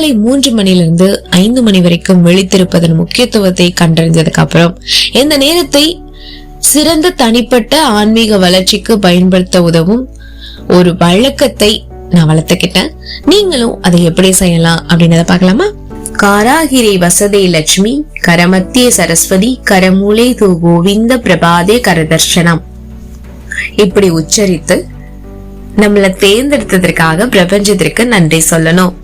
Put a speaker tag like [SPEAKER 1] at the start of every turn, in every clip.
[SPEAKER 1] அதிகாலை மூன்று மணிலிருந்து ஐந்து மணி வரைக்கும் விழித்திருப்பதன் முக்கியத்துவத்தை கண்டறிஞ்சதுக்கு அப்புறம் இந்த நேரத்தை சிறந்த தனிப்பட்ட ஆன்மீக வளர்ச்சிக்கு பயன்படுத்த உதவும் ஒரு வழக்கத்தை நான் வளர்த்துக்கிட்டேன். நீங்களும் அதை எப்படி செய்யலாம் அப்படின்றத பார்க்கலாமா? காராகிரி வசதே லட்சுமி கரமத்திய சரஸ்வதி கரமூலே தூ கோவிந்த பிரபாதே கரதர்ஷனம். இப்படி உச்சரித்து நம்மளை தேர்ந்தெடுத்ததற்காக பிரபஞ்சத்திற்கு நன்றி சொல்லணும்.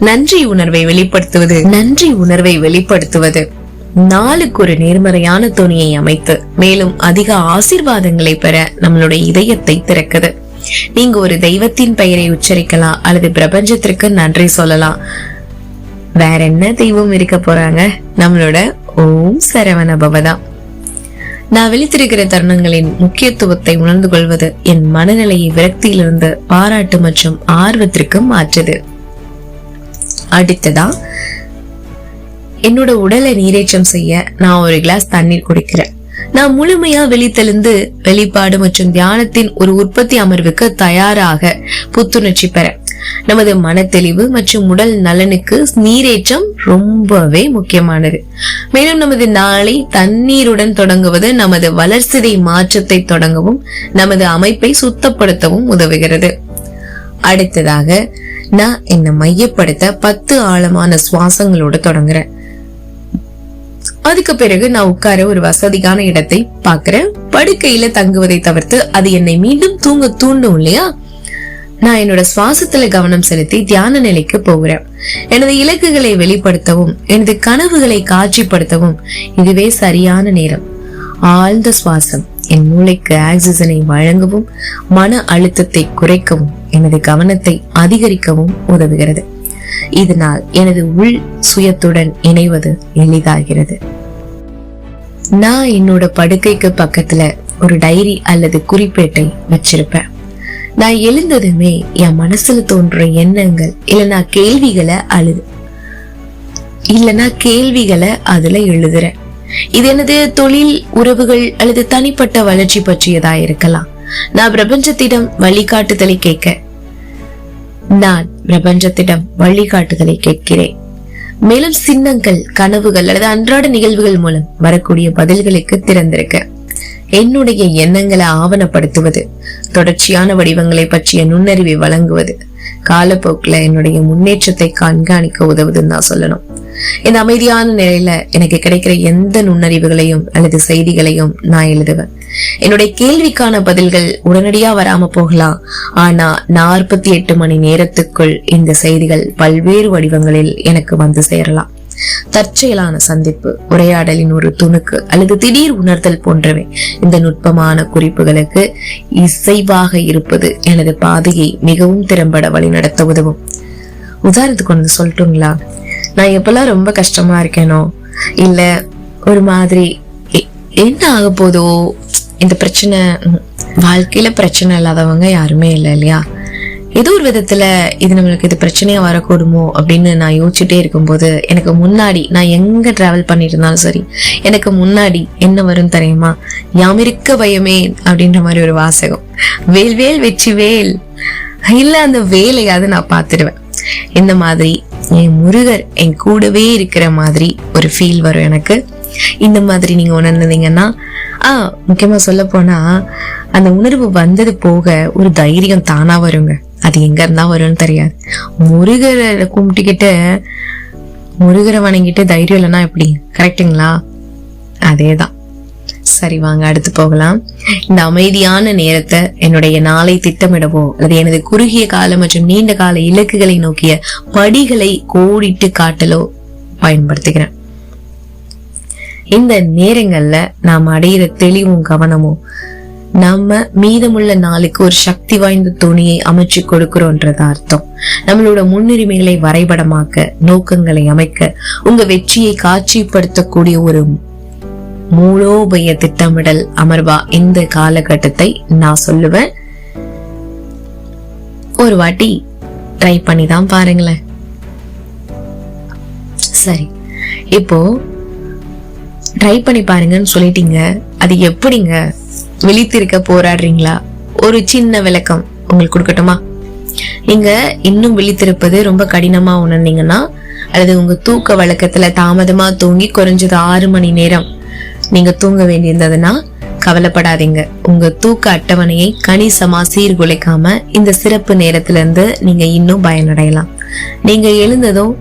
[SPEAKER 1] நன்றி உணர்வை வெளிப்படுத்துவது. நன்றி உணர்வை வெளிப்படுத்துவது. நாளுக்கு ஒரு நேர்மறையான துணியை அமைத்து மேலும் அதிக ஆசீர்வாதங்களை பெற நம்மளுடைய இதயத்தை திறக்குது. நீங்க ஒரு தெய்வத்தின் பெயரை உச்சரிக்கலாம் அல்லது பிரபஞ்சத்திற்கு நன்றி சொல்லலாம். வேற என்ன தெய்வம் இருக்க போறாங்க? நம்மளோட ஓம் சரவண பவதான் நான் விழித்திருக்கிற தருணங்களின் முக்கியத்துவத்தை உணர்ந்து கொள்வது என் மனநிலையை விரக்தியிலிருந்து பாராட்டு மற்றும் ஆர்வத்திற்கு மாற்றுது. அடுத்ததா என்னோட உடலை நீரேற்றம் செய்ய நான் ஒரு கிளாஸ் தண்ணீர் குடிக்கிறேன். நான் முழுமையா வெளித்தெழுந்து வெளிப்பாடு மற்றும் தியானத்தின் ஒரு உற்பத்தி அமர்வுக்கு தயாராக புத்துணர்ச்சி பெற நமது மனத்தெளிவு மற்றும் உடல் நலனுக்கு நீரேற்றம் ரொம்பவே முக்கியமானது. மேலும் நமது நாளை தண்ணீருடன் தொடங்குவது நமது வளர்சிதை மாற்றத்தை தொடங்கவும் நமது அமைப்பை சுத்தப்படுத்தவும் உதவுகிறது. அடுத்ததாக நான் என்னை மையப்படுத்த பத்து ஆழமான சுவாசங்களோட தொடங்குறேன். அதுக்கு பிறகு நான் உட்கார ஒரு வசதியான இடத்தை பாக்குறேன் படுக்கையில தங்குவதை தவிர்த்து அது என்னை மீண்டும் தூங்க தூண்டும் இல்லையா? நான் என்னோட சுவாசத்துல கவனம் செலுத்தி தியான நிலைக்கு போகிறேன். எனது இலக்குகளை வெளிப்படுத்தவும் எனது கனவுகளை காட்சிப்படுத்தவும் இதுவே சரியான நேரம். ஆழ்ந்த சுவாசம். என் மூளைக்கு ஆக்சிஜனை வழங்கவும் மன அழுத்தத்தை குறைக்கவும் எனது கவனத்தை அதிகரிக்கவும் உதவுகிறது. இதனால் எனது உள் சுயத்துடன் இணைவது எளிதாகிறது. நான் என்னோட படுக்கைக்கு பக்கத்துல ஒரு டைரி அல்லது குறிப்பேட்டை வச்சிருப்பேன். நான் எழுந்ததுமே என் மனசுல தோன்ற எண்ணங்கள் இல்லைனா கேள்விகளை அழுது இல்லைனா கேள்விகளை அதுல எழுதுறேன். இது எனது தொழில் உறவுகள் அல்லது தனிப்பட்ட வளர்ச்சி பற்றியதா இருக்கலாம். நான் பிரபஞ்சத்திடம் வழிகாட்டுதலை கேட்க நான் பிரபஞ்சத்திடம் வழிகாட்டுதலை கேட்கிறேன். மேலும் சின்னங்கள் கனவுகள் அல்லது அன்றாட நிகழ்வுகள் மூலம் வரக்கூடிய பதில்களுக்கு திறந்திருக்க என்னுடைய எண்ணங்களை ஆவணப்படுத்துவது தொடர்ச்சியான வடிவங்களை பற்றிய நுண்ணறிவை வழங்குவது காலப்போக்கில் என்னுடைய முன்னேற்றத்தை கண்காணிக்க உதவுதுன்னு தான் சொல்லணும். இந்த அமைதியான நிலையில எனக்கு கிடைக்கிற எந்த நுண்ணறிவுகளையும் அல்லது செய்திகளையும் நான் எழுதுவேன். என்னுடைய கேள்விக்கான பதில்கள் உடனடியா வராம போகலாம். ஆனா நாற்பத்தி எட்டு மணி நேரத்துக்குள் இந்த செய்திகள் பல்வேறு வடிவங்களில் எனக்கு வந்து சேரலாம். தற்செயலான சந்திப்பு உரையாடலின் ஒரு துணுக்கு அல்லது திடீர் உணர்தல் போன்றவை இந்த நுட்பமான குறிப்புகளுக்கு இசைவாக இருப்பது எனது பாதையை மிகவும் திறம்பட வழிநடத்த உதவும். உதாரணத்துக்கு ஒன்று சொல்லட்டுங்களா? நான் எப்பெல்லாம் ரொம்ப கஷ்டமா இருக்கேனோ இல்ல ஒரு மாதிரி எ- என்ன ஆக போதோ இந்த பிரச்சனை வாழ்க்கையில பிரச்சனை இல்லாதவங்க யாருமே இல்லை இல்லையா? ஏதோ ஒரு விதத்துல இது நம்மளுக்கு இது பிரச்சனையா வரக்கூடுமோ அப்படின்னு நான் யோசிச்சுட்டே இருக்கும்போது எனக்கு முன்னாடி நான் எங்க டிராவல் பண்ணிட்டு இருந்தாலும் சரி எனக்கு முன்னாடி என்ன வரும் தெரியுமா? யாமிருக்க பயமே அப்படின்ற மாதிரி ஒரு வாசகம். வேல் வேல் வெற்றி வேல். இல்ல அந்த வேலையாவது நான் பார்த்துடுவேன். இந்த மாதிரி என் முருகர் என் கூடவே இருக்கிற மாதிரி ஒரு ஃபீல் வரும் எனக்கு. இந்த மாதிரி நீங்க உணர்ந்தீங்கன்னா ஆ முக்கியமா சொல்ல போனா அந்த உணர்வு வந்தது போக ஒரு தைரியம் தானா வருங்க. அது எங்க இருந்தா வரும்னு தெரியாது. முருகரை கும்பிட்டுக்கிட்டு முருகரை வணங்கிட்டு தைரியம் இல்லைன்னா எப்படி? கரெக்டுங்களா அதேதான். சரி வாங்க அடுத்து போகலாம். இந்த அமைதியான நேரத்தை என்னுடைய நாளை திட்டமிடவோ அல்லது எனது குறுகிய கால மற்றும் நீண்ட கால இலக்குகளை நோக்கிய படிகளை கோடிட்டு காட்டலோ பயன்படுத்துகிறேன். இந்த நேரங்கள்ல நாம் அடையிற தெளிவும் கவனமும் நம்ம மீதமுள்ள நாளுக்கு ஒரு சக்தி வாய்ந்த துணியை அமைச்சு கொடுக்கிறோன்றது அர்த்தம். நம்மளோட முன்னுரிமைகளை வரைபடமாக்க நோக்கங்களை அமைக்க உங்க வெற்றியை காட்சிப்படுத்தக்கூடிய ஒரு மூலோபய திட்டமிடல் அமர்வா இந்த காலகட்டத்தை நான் சொல்லுவேன். ஒரு வாட்டி ட்ரை பண்ணி தான் பாருங்களேன். சரி இப்போ ட்ரை பண்ணி பாருங்கன்னு சொல்லிட்டீங்க. அது எப்படிங்க? விழித்திருக்க போராடுறீங்களா? ஒரு சின்ன விளக்கம் உங்களுக்கு கொடுக்கட்டுமா? நீங்க இன்னும் விழித்திருப்பது ரொம்ப கடினமா உணர்ந்தீங்கன்னா அல்லது உங்க தூக்க வழக்கத்துல தாமதமா தூங்கி குறைஞ்சது ஆறு மணி நேரம் நீங்க தூங்க வேண்டியிருந்ததுன்னா கவலைப்படாதீங்க. உங்க தூக்க அட்டவணையை கணிசமா சீர்குலைக்காம இந்த சிறப்பு நேரத்துல இருந்து நீங்க இன்னும் பயனடையலாம். நீங்க எழுந்ததும்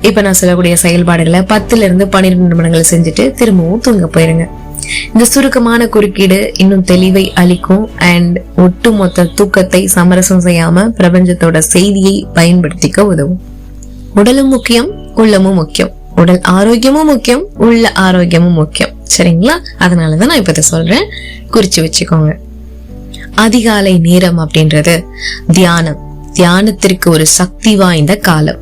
[SPEAKER 1] இப்ப நான் சொல்லக்கூடிய செயல்பாடுகளை பத்துல இருந்து பன்னிரெண்டு நிமிடங்கள் செஞ்சுட்டு திரும்பவும் தூங்க போயிருங்க. இந்த சுருக்கமான குறுக்கீடு இன்னும் தெளிவை அளிக்கும் அண்ட் ஒட்டுமொத்த தூக்கத்தை சமரசம் செய்யாம பிரபஞ்சத்தோட செய்தியை பயன்படுத்திக்க உதவும். உடலும் முக்கியம் உள்ளமும் முக்கியம். உடல் ஆரோக்கியமும் முக்கியம் உள்ள ஆரோக்கியமும் முக்கியம். சரிங்களா? அதனாலதான் நான் இப்போ இதை சொல்றேன். குறிச்சு வச்சுக்கோங்க. அதிகாலை நேரம் அப்படின்றது தியானம். தியானத்திற்கு ஒரு சக்தி வாய்ந்த காலம்.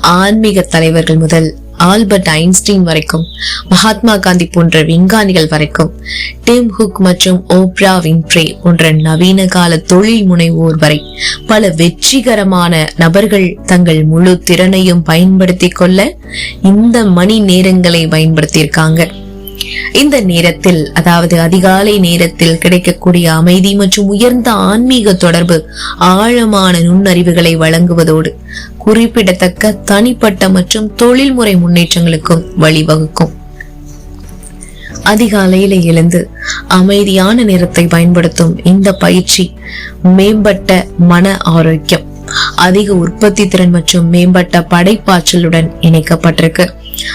[SPEAKER 1] ஆன்மீக தலைவர்கள் முதல் ஆல்பர்ட் ஐன்ஸ்டீன் வரைக்கும் மகாத்மா காந்தி போன்ற விஞ்ஞானிகள் வரைக்கும் டிம் ஹுக் மற்றும் ஓப்ரா வின்ட்ரே போன்ற நவீன கால தொழில் முனைவோர் வரை பல வெற்றிகரமான நபர்கள் தங்கள் முழு திறனையும் பயன்படுத்தி கொள்ள இந்த மணி நேரங்களை பயன்படுத்தியிருக்காங்க. இந்த நேரத்தில் அதாவது அதிகாலை நேரத்தில் கிடைக்கக்கூடிய அமைதி மற்றும் உயர்ந்த ஆன்மீக தொடர்பு ஆழமான நுண்ணறிவுகளை வழங்குவதோடு குறிப்பிடத்தக்க தனிப்பட்ட மற்றும் தொழில்முறை முன்னேற்றங்களுக்கும் வழிவகுக்கும். அதிகாலையில எழுந்து அமைதியான நேரத்தை பயன்படுத்தும் இந்த பயிற்சி மேம்பட்ட மன ஆரோக்கியம் அதிக உற்பத்தி திறன் மற்றும் மேம்பட்ட படைப்பாற்றலுடன் இணைக்கப்பட்டிருக்கு.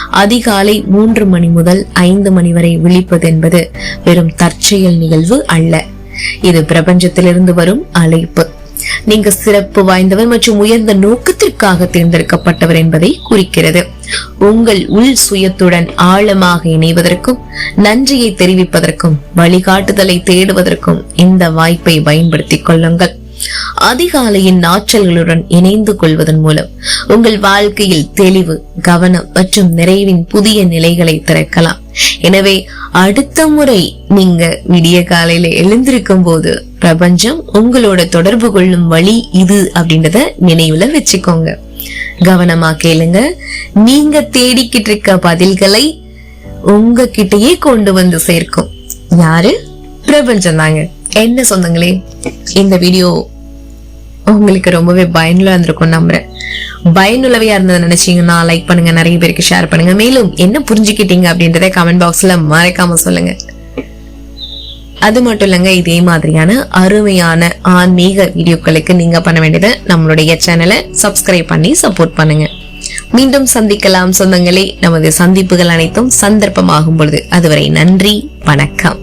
[SPEAKER 1] அதிகாலை மூன்று மணி முதல் ஐந்து மணி வரை விழிப்பது என்பது வெறும் தற்செயல் நிகழ்வு அல்ல. இது பிரபஞ்சத்திலிருந்து வரும் அழைப்பு. நீங்க சிறப்பு வாய்ந்தவர் மற்றும் உயர்ந்த நோக்கத்திற்காக தேர்ந்தெடுக்கப்பட்டவர் என்பதை குறிக்கிறது. உங்கள் உள் சுயத்துடன் ஆழமாக இணைவதற்கும் நன்றியை தெரிவிப்பதற்கும் வழிகாட்டுதலை தேடுவதற்கும் இந்த வாய்ப்பை பயன்படுத்திக் கொள்ளுங்கள். அதிகாலையின் ஆற்றல்களுடன் இணைந்து கொள்வதன் மூலம் உங்கள் வாழ்க்கையில் தெளிவு கவனம் மற்றும் நிறைவின் புதிய நிலைகளை திறக்கலாம். எனவே அடுத்த முறை நீங்க விடிய காலையில எழுந்திருக்கும் போது பிரபஞ்சம் உங்களோட தொடர்பு கொள்ளும் வழி இது அப்படின்றத நினைவுல வச்சுக்கோங்க. கவனமா கேளுங்க. நீங்க தேடிக்கிட்டு இருக்க பதில்களை உங்ககிட்டயே கொண்டு வந்து சேர்க்கும். யாரு? பிரபஞ்சம் தாங்க. என்ன சொந்தங்களே? இந்த வீடியோ உங்களுக்கு ரொம்பவே பயனுள்ள இருந்திருக்கும் நம்புறேன். பயனுள்ளவையா இருந்ததை நினைச்சீங்கன்னா லைக் பண்ணுங்க நிறைய பேருக்கு ஷேர் பண்ணுங்க. மேலும் என்ன புரிஞ்சுக்கிட்டீங்க அப்படின்றத கமெண்ட் பாக்ஸ்ல மறைக்காம சொல்லுங்க. அது மட்டும் இல்லைங்க இதே மாதிரியான அருமையான ஆன்மீக வீடியோக்களுக்கு நீங்க பண்ண வேண்டியது நம்மளுடைய சேனலை சப்ஸ்கிரைப் பண்ணி சப்போர்ட் பண்ணுங்க. மீண்டும் சந்திக்கலாம் சொந்தங்களே. நமது சந்திப்புகள் அனைத்தும் சந்தர்ப்பமாகும் பொழுது. அதுவரை நன்றி வணக்கம்.